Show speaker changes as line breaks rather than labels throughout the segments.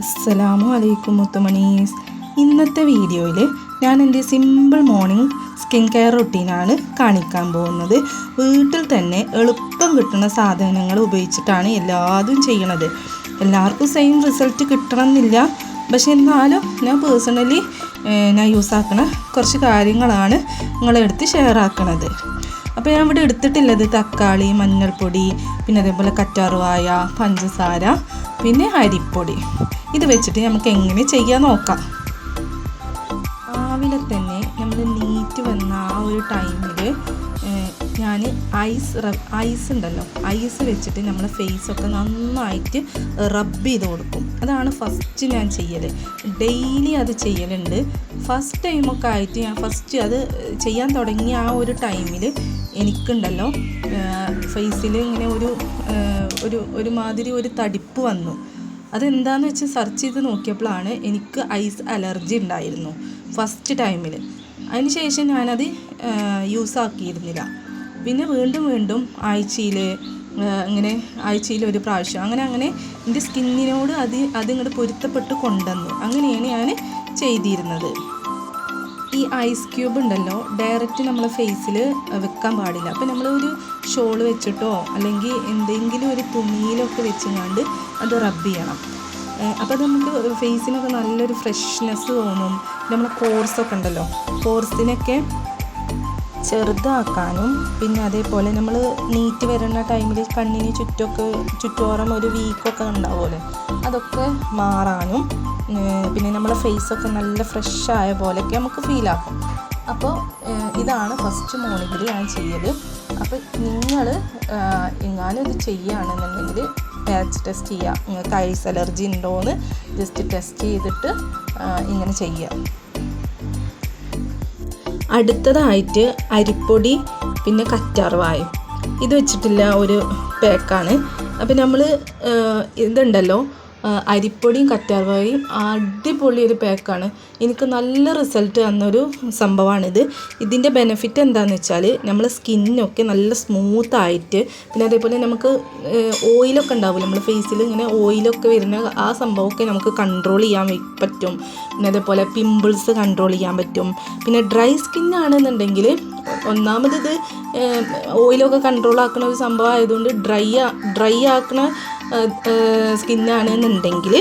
അസ്സലാമു അലൈക്കും മുത്തുമണീസ് ഇന്നത്തെ വീഡിയോയിൽ ഞാൻ എന്റെ സിമ്പിൾ മോർണിംഗ് സ്കിൻ കെയർ റുട്ടീനാണ് കാണിക്കാൻ പോകുന്നത്. വീട്ടിൽ തന്നെ എളുപ്പം കിട്ടുന്ന സാധനങ്ങൾ ഉപയോഗിച്ചിട്ടാണ് എല്ലാതും ചെയ്യണത്. എല്ലാവർക്കും സെയിം റിസൾട്ട് കിട്ടണമെന്നില്ല. പക്ഷെ എന്നാലും ഞാൻ പേഴ്സണലി ഞാൻ യൂസ് ആക്കുന്ന കുറച്ച് കാര്യങ്ങളാണ് നിങ്ങളെടുത്ത് ഷെയർ ആക്കണത്. അപ്പോൾ ഞാൻ ഇവിടെ എടുത്തിട്ടുള്ളത് തക്കാളി മഞ്ഞൾപ്പൊടി പിന്നെ അതേപോലെ കറ്റാറുവായ പഞ്ചസാര പിന്നെ അരിപ്പൊടി. ഇത് വെച്ചിട്ട് നമുക്ക് എങ്ങനെ ചെയ്യാൻ നോക്കാം. രാവിലെ തന്നെ നമ്മൾ നീറ്റ് വന്ന ആ ഒരു ടൈമിൽ ഞാൻ ഐസ് ഐസ് ഉണ്ടല്ലോ. ഐസ് വെച്ചിട്ട് നമ്മൾ ഫേസൊക്കെ നന്നായിട്ട് റബ്ബ് ചെയ്ത് കൊടുക്കും. അതാണ് ഫസ്റ്റ് ഞാൻ ചെയ്യൽ ഡെയിലി അത് ചെയ്യലുണ്ട്. ഫസ്റ്റ് ടൈമൊക്കെ ആയിട്ട് ഞാൻ ഫസ്റ്റ് അത് ചെയ്യാൻ തുടങ്ങിയ ആ ഒരു ടൈമിൽ എനിക്കുണ്ടല്ലോ ഫേസിൽ ഇങ്ങനെ ഒരു ഒരു ഒരുമാതിരി ഒരു തടിപ്പ് വന്നു. അതെന്താന്ന് വെച്ച് സെർച്ച് ചെയ്ത് നോക്കിയപ്പോഴാണ് എനിക്ക് ഐസ് അലർജി ഉണ്ടായിരുന്നു ഫസ്റ്റ് ടൈമിൽ അതിന് ശേഷം ഞാനത് യൂസ് ആക്കിയിരുന്നില്ല. പിന്നെ വീണ്ടും വീണ്ടും ആഴ്ചയിൽ അങ്ങനെ ആഴ്ചയിൽ ഒരു പ്രാവശ്യം. അങ്ങനെ അങ്ങനെ എന്റെ സ്കിന്നിനോട് അത് അതിങ്ങോട്ട് പൊരുത്തപ്പെട്ട് കൊണ്ടുവന്നു. അങ്ങനെയാണ് ഞാൻ ചെയ്തിരുന്നത്. ഈ ഐസ് ക്യൂബ് ഉണ്ടല്ലോ ഡയറക്റ്റ് നമ്മൾ ഫേസിൽ വെക്കാൻ പാടില്ല. അപ്പോൾ നമ്മൾ ഒരു ഷോൾ വെച്ചിട്ടോ അല്ലെങ്കിൽ എന്തെങ്കിലും ഒരു തുണിയിലൊക്കെ വെച്ചങ്ങാണ്ട് അത് റബ്ബ് ചെയ്യണം. അപ്പോൾ നമുക്ക് ഫേസിനൊക്കെ നല്ലൊരു ഫ്രഷ്നെസ് തോന്നും. നമ്മളെ കോഴ്സൊക്കെ ഉണ്ടല്ലോ കോഴ്സിനൊക്കെ ചെറുതാക്കാനും പിന്നെ അതേപോലെ നമ്മൾ നീറ്റ് വരുന്ന ടൈമിൽ കണ്ണിന് ചുറ്റൊക്കെ ചുറ്റോറം ഒരു വീക്കൊക്കെ ഉണ്ടാവുമല്ലോ അതൊക്കെ മാറാനും പിന്നെ നമ്മളെ ഫേസൊക്കെ നല്ല ഫ്രഷ് ആയ പോലെയൊക്കെ നമുക്ക് ഫീൽ ആക്കും അപ്പോൾ ഇതാണ് ഫസ്റ്റ് മോർണിംഗിൽ ഞാൻ ചെയ്യൽ അപ്പോൾ നിങ്ങൾ എങ്ങാനും ഇത് ചെയ്യുകയാണെന്നുണ്ടെങ്കിൽ പാച്ച് ടെസ്റ്റ് ചെയ്യുക നിങ്ങൾക്ക് ഐസ് അലർജി ഉണ്ടോയെന്ന് ജസ്റ്റ് ടെസ്റ്റ് ചെയ്തിട്ട് ഇങ്ങനെ ചെയ്യുക അടുത്തതായിട്ട് അരിപ്പൊടി പിന്നെ കറ്റാർവായും ഇത് വെച്ചിട്ടില്ല ഒരു പാക്കാണ് അപ്പോൾ നമ്മൾ ഇതുണ്ടല്ലോ അരിപ്പൊടിയും കറ്റാർവാഴയും അടിപൊളി ഒരു പാക്കാണ് എനിക്ക് നല്ല റിസൾട്ട് തന്നൊരു സംഭവമാണിത് ഇതിന്റെ ബെനിഫിറ്റ് എന്താണെന്ന് വെച്ചാൽ നമ്മൾ സ്കിന്നൊക്കെ നല്ല സ്മൂത്തായിട്ട് പിന്നെ അതേപോലെ നമുക്ക് ഓയിലൊക്കെ ഉണ്ടാവില്ല നമ്മൾ ഫേസിൽ ഇങ്ങനെ ഓയിലൊക്കെ വരുന്ന ആ സംഭവമൊക്കെ നമുക്ക് കൺട്രോൾ ചെയ്യാൻ പറ്റും. പിന്നെ അതേപോലെ പിമ്പിൾസ് കൺട്രോൾ ചെയ്യാൻ പറ്റും. പിന്നെ ഡ്രൈ സ്കിന്നാണെന്നുണ്ടെങ്കിൽ ഒന്നാമത് ഇത് ഓയിലൊക്കെ കൺട്രോൾ ആക്കുന്ന ഒരു സംഭവം ആയതുകൊണ്ട് ഡ്രൈ ഡ്രൈ ആക്കുന്ന സ്കിന്നാണെന്നുണ്ടെങ്കിൽ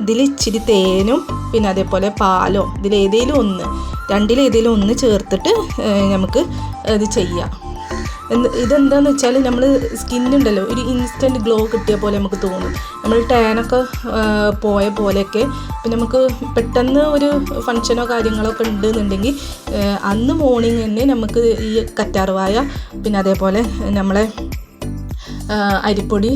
ഇതിൽ ഇച്ചിരി തേനും പിന്നെ അതേപോലെ പാലോ ഇതിലേതെങ്കിലും ഒന്ന് രണ്ടിലേതെങ്കിലും ഒന്ന് ചേർത്തിട്ട് നമുക്ക് ഇത് ചെയ്യാം. ഇതെന്താന്ന് വെച്ചാൽ നമ്മൾ സ്കിന്നുണ്ടല്ലോ ഒരു ഇൻസ്റ്റന്റ് ഗ്ലോ കിട്ടിയ പോലെ നമുക്ക് തോന്നും. നമ്മൾ ടാനൊക്കെ പോയ പോലെയൊക്കെ പിന്നെ നമുക്ക് പെട്ടെന്ന് ഒരു ഫങ്ഷനോ കാര്യങ്ങളൊക്കെ ഉണ്ടെന്നുണ്ടെങ്കിൽ അന്ന് മോർണിംഗ് തന്നെ നമുക്ക് ഈ കറ്റാർവായ പിന്നെ അതേപോലെ നമ്മളെ അരിപ്പൊടി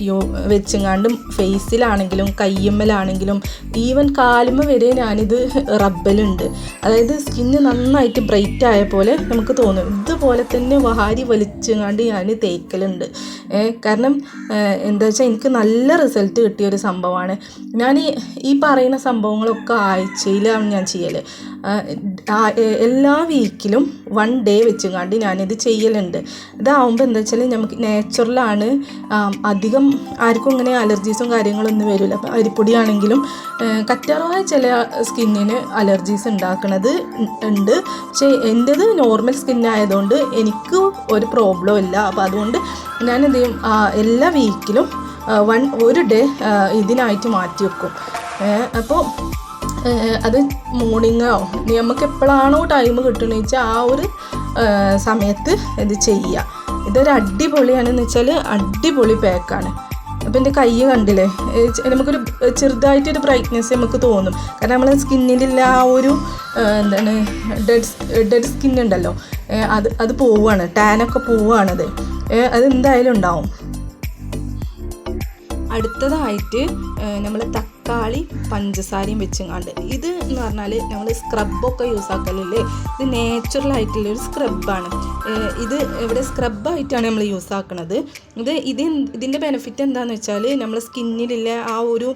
യോ വെച്ചെങ്ങാണ്ടും ഫേസിലാണെങ്കിലും കയ്യമ്മലാണെങ്കിലും ഈവൻ കാലുമ വരെ ഞാനിത് റബ്ബലുണ്ട്. അതായത് സ്കിന്ന് നന്നായിട്ട് ബ്രൈറ്റ് ആയ പോലെ നമുക്ക് തോന്നും. ഇതുപോലെ തന്നെ വാരി വലിച്ചെങ്ങാണ്ട് ഞാൻ തേക്കലുണ്ട്. കാരണം എന്താ വെച്ചാൽ എനിക്ക് നല്ല റിസൾട്ട് കിട്ടിയ ഒരു സംഭവമാണ് ഞാൻ ഈ പറയുന്ന സംഭവങ്ങളൊക്കെ ആഴ്ചയിലാണ് ഞാൻ ചെയ്യൽ എല്ലാ വീക്കിലും വൺ ഡേ വെച്ചുകൊണ്ട് ഞാനിത് ചെയ്യലുണ്ട്. ഇതാവുമ്പോൾ എന്താ വെച്ചാൽ നമുക്ക് നാച്ചുറലാണ് അധികം ആർക്കും ഇങ്ങനെ അലർജീസും കാര്യങ്ങളൊന്നും വരില്ല അപ്പോൾ അരിപ്പൊടിയാണെങ്കിലും കറ്റാറായ ചില സ്കിന്നിന് അലർജീസ് ഉണ്ടാക്കുന്നത് ഉണ്ട് പക്ഷേ എന്റേത് നോർമൽ സ്കിന്നായതുകൊണ്ട് എനിക്ക് ഒരു പ്രോബ്ലം ഇല്ല. അപ്പോൾ അതുകൊണ്ട് ഞാൻ എന്ത് ചെയ്യും എല്ലാ വീക്കിലും വൺ ഒരു ഡേ ഇതിനായിട്ട് മാറ്റി വെക്കും. അപ്പോൾ അത് മോർണിംഗോ നമുക്ക് എപ്പോഴാണോ ടൈം കിട്ടണമെന്ന് വെച്ചാൽ ആ ഒരു സമയത്ത് ഇത് ചെയ്യുക ഇതൊരു അടിപൊളിയാണെന്ന് വെച്ചാൽ അടിപൊളി പാക്കാണ് അപ്പോൾ എന്റെ കൈ കണ്ടില്ലേ? നമുക്കൊരു ചെറുതായിട്ടൊരു ബ്രൈറ്റ്നെസ് നമുക്ക് തോന്നും. കാരണം നമ്മളെ സ്കിന്നിലുള്ള ആ ഒരു എന്താണ് ഡെഡ് ഡെഡ് സ്കിൻ ഉണ്ടല്ലോ. അത് അത് പോവുകയാണ് ടാനൊക്കെ പോവുകയാണത് അത്. എന്തായാലും ഉണ്ടാവും. അടുത്തതായിട്ട് നമ്മൾ തക്കാളി പഞ്ചസാരയും വെച്ചങ്ങാണ്ട് ഇത് എന്ന് പറഞ്ഞാൽ നമ്മൾ സ്ക്രബൊക്കെ യൂസ് ആക്കലില്ലേ? ഇത് നാച്ചുറൽ ആയിട്ടുള്ള ഒരു സ്ക്രബാണ് ഇത് ഇവിടെ സ്ക്രബായിട്ടാണ് നമ്മൾ യൂസ് ആക്കുന്നത് ഇത് ഇത് ഇതിന്റെ ബെനിഫിറ്റ് എന്താണെന്ന് വെച്ചാൽ നമ്മൾ സ്കിന്നിലുള്ള ആ ഒരു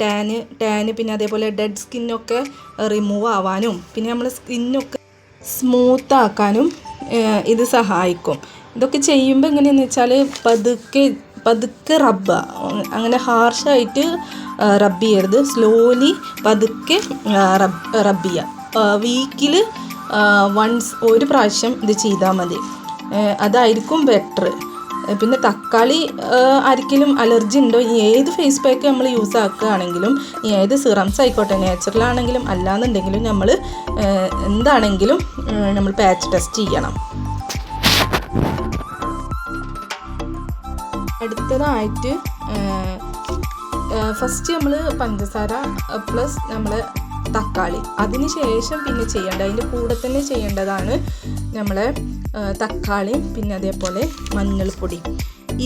ടാന് ടാന് പിന്നെ അതേപോലെ ഡെഡ് സ്കിന്നൊക്കെ റിമൂവ് ആവാനും പിന്നെ നമ്മൾ സ്കിന്നൊക്കെ സ്മൂത്ത് ആക്കാനും ഇത് സഹായിക്കും. ഇതൊക്കെ ചെയ്യുമ്പോൾ എങ്ങനെയാണെന്ന് വെച്ചാൽ പതുക്കെ പതുക്കെ റബ്ബ അങ്ങനെ ഹാർഷായിട്ട് റബ്ബ് ചെയ്യരുത്. സ്ലോലി പതുക്കെ റബ് റബ്ബ് ചെയ്യുക. വീക്കിൽ വൺസ് ഒരു പ്രാവശ്യം ഇത് ചെയ്താൽ മതി. അതായിരിക്കും ബെറ്റർ പിന്നെ തക്കാളി ആർക്കെങ്കിലും അലർജി ഉണ്ടോ? ഏത് ഫേസ് പാക്ക് നമ്മൾ യൂസ് ആക്കുകയാണെങ്കിലും ഏത് സിറംസ് ആയിക്കോട്ടെ നാച്ചുറൽ ആണെങ്കിലും അല്ലാന്നുണ്ടെങ്കിലും നമ്മൾ എന്താണെങ്കിലും നമ്മൾ പാച്ച് ടെസ്റ്റ് ചെയ്യണം. അടുത്തതായിട്ട് ഫസ്റ്റ് നമ്മൾ പഞ്ചസാര പ്ലസ് നമ്മൾ തക്കാളി. അതിന് ശേഷം പിന്നെ ചെയ്യേണ്ട അതിന്റെ കൂടെ തന്നെ ചെയ്യേണ്ടതാണ് നമ്മളെ തക്കാളിയും പിന്നെ അതേപോലെ മഞ്ഞൾപ്പൊടി.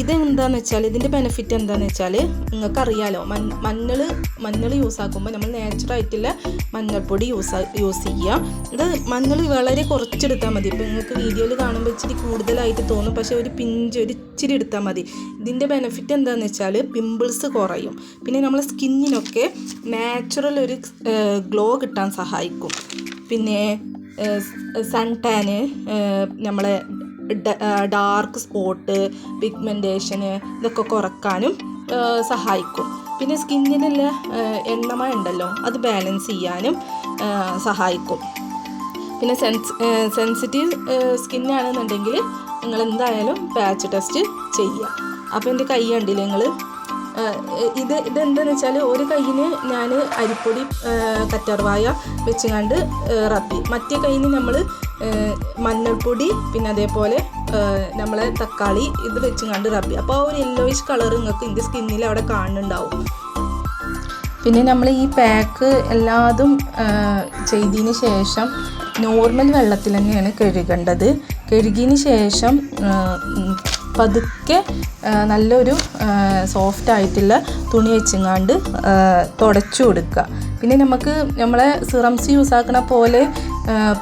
ഇതെന്താന്ന് വെച്ചാൽ ഇതിന്റെ ബെനിഫിറ്റ് എന്താണെന്ന് വെച്ചാൽ നിങ്ങൾക്കറിയാലോ മൺ മഞ്ഞൾ മഞ്ഞൾ യൂസ് ആക്കുമ്പോൾ നമ്മൾ നാച്ചുറായിട്ടുള്ള മഞ്ഞൾപ്പൊടി യൂസ് യൂസ് ചെയ്യുക. ഇത് മഞ്ഞൾ വളരെ കുറച്ചെടുത്താൽ മതി. ഇപ്പോൾ നിങ്ങൾക്ക് വീഡിയോയിൽ കാണുമ്പോൾ ഇച്ചിരി കൂടുതലായിട്ട് തോന്നും പക്ഷേ ഒരു പിഞ്ച് ഒരു ഇച്ചിരി എടുത്താൽ മതി. ഇതിന്റെ ബെനിഫിറ്റ് എന്താണെന്ന് വെച്ചാൽ പിമ്പിൾസ് കുറയും. പിന്നെ നമ്മളെ സ്കിന്നിനൊക്കെ നാച്ചുറൽ ഒരു ഗ്ലോ കിട്ടാൻ സഹായിക്കും. പിന്നെ സൺ ടാന് നമ്മളെ ഡാർക്ക് സ്പോട്ട് പിഗ്മെന്റേഷന് ഇതൊക്കെ കുറക്കാനും സഹായിക്കും. പിന്നെ സ്കിന്നിനുള്ള എണ്ണമ ഉണ്ടല്ലോ അത് ബാലൻസ് ചെയ്യാനും സഹായിക്കും. പിന്നെ സെൻസ് സെൻസിറ്റീവ് സ്കിന്നാണെന്നുണ്ടെങ്കിൽ നിങ്ങൾ എന്തായാലും പാച്ച് ടെസ്റ്റ് ചെയ്യുക അപ്പോൾ എന്റെ കൈ കണ്ടില്ലേ നിങ്ങൾ ഇത് ഇതെന്താണെന്ന് വെച്ചാൽ ഒരു കയ്യിന് ഞാൻ അരിപ്പൊടി കറ്റർവായ വെച്ചുകൊണ്ട് റബ്ബി. മറ്റേ കയ്യിൽ നമ്മൾ മഞ്ഞൾപ്പൊടി പിന്നെ അതേപോലെ നമ്മളെ തക്കാളി ഇത് വെച്ചുകൊണ്ട് റബ്ബി അപ്പോൾ ആ ഒരു യെല്ലോയിഷ് കളർ നിങ്ങൾക്ക് എന്റെ സ്കിന്നിൽ അവിടെ കാണുന്നുണ്ടാവും. പിന്നെ നമ്മൾ ഈ പാക്ക് എല്ലാതും ചെയ്തതിന് ശേഷം നോർമൽ വെള്ളത്തിൽ തന്നെയാണ് കഴുകേണ്ടത്. കഴുകിയതിന് ശേഷം പതുക്കെ നല്ലൊരു സോഫ്റ്റ് ആയിട്ടുള്ള തുണി വെച്ചങ്ങാണ്ട് തുടച്ചു കൊടുക്കുക. പിന്നെ നമുക്ക് നമ്മളെ സിറംസ് യൂസ് ആക്കണ പോലെ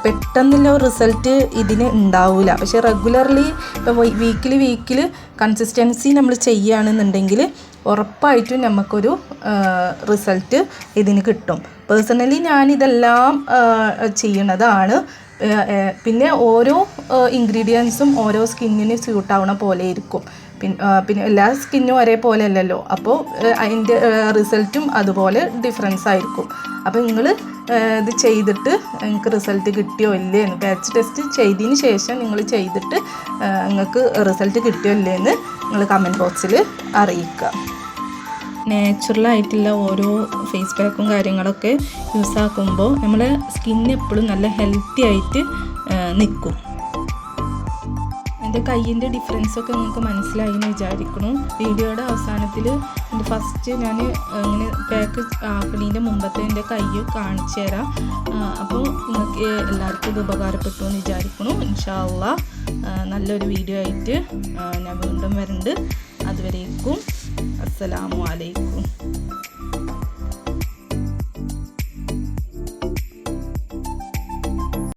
പെട്ടെന്നുള്ള റിസൾട്ട് ഇതിന് ഉണ്ടാവില്ല പക്ഷേ റെഗുലർലി ഇപ്പോൾ വീക്കിലി വീക്കിൽ കൺസിസ്റ്റൻസി നമ്മൾ ചെയ്യുകയാണെന്നുണ്ടെങ്കിൽ ഉറപ്പായിട്ടും നമുക്കൊരു റിസൾട്ട് ഇതിന് കിട്ടും. പേഴ്സണലി ഞാനിതെല്ലാം ചെയ്യണതാണ്. പിന്നെ ഓരോ ഇൻഗ്രീഡിയൻസും ഓരോ സ്കിന്നിന് സ്യൂട്ടാവണ പോലെ ഇരിക്കും പിന്നെ എല്ലാ സ്കിന്നും ഒരേപോലെ അല്ലല്ലോ അപ്പോൾ അതിന്റെ റിസൾട്ടും അതുപോലെ ഡിഫറൻസ് ആയിരിക്കും. അപ്പോൾ നിങ്ങൾ ഇത് ചെയ്തിട്ട് നിങ്ങൾക്ക് റിസൾട്ട് കിട്ടിയോ ഇല്ലേ എന്ന് പാച്ച് ടെസ്റ്റ് ചെയ്തതിന് ശേഷം നിങ്ങൾ ചെയ്തിട്ട് നിങ്ങൾക്ക് റിസൾട്ട് കിട്ടിയോ ഇല്ലേ എന്ന് നിങ്ങൾ കമന്റ് ബോക്സിൽ അറിയിക്കുക. നാച്ചുറലായിട്ടുള്ള ഓരോ ഫേസ് പാക്കും കാര്യങ്ങളൊക്കെ യൂസ് ആക്കുമ്പോൾ നമ്മളെ സ്കിൻ എപ്പോഴും നല്ല ഹെൽത്തി ആയിട്ട് നിൽക്കും. എന്റെ കയ്യിന്റെ ഡിഫറൻസൊക്കെ നിങ്ങൾക്ക് മനസ്സിലായി എന്ന് വിചാരിക്കുന്നു. വീഡിയോയുടെ അവസാനത്തിൽ എന്റെ ഫസ്റ്റ് ഞാൻ ഇങ്ങനെ പാക്ക് ആക്കണീന്റെ മുമ്പത്തെ എന്റെ കൈ കാണിച്ചു തരാം. അപ്പോൾ നിങ്ങൾക്ക് എല്ലാവർക്കും ഇത് ഉപകാരപ്പെട്ടു എന്ന് വിചാരിക്കുന്നു. ഇൻഷാല്ല നല്ലൊരു വീഡിയോ ആയിട്ട് ഞാൻ വീണ്ടും വരുന്നുണ്ട്. അതുവരേക്കും അസ്സലാമു അലൈക്കും.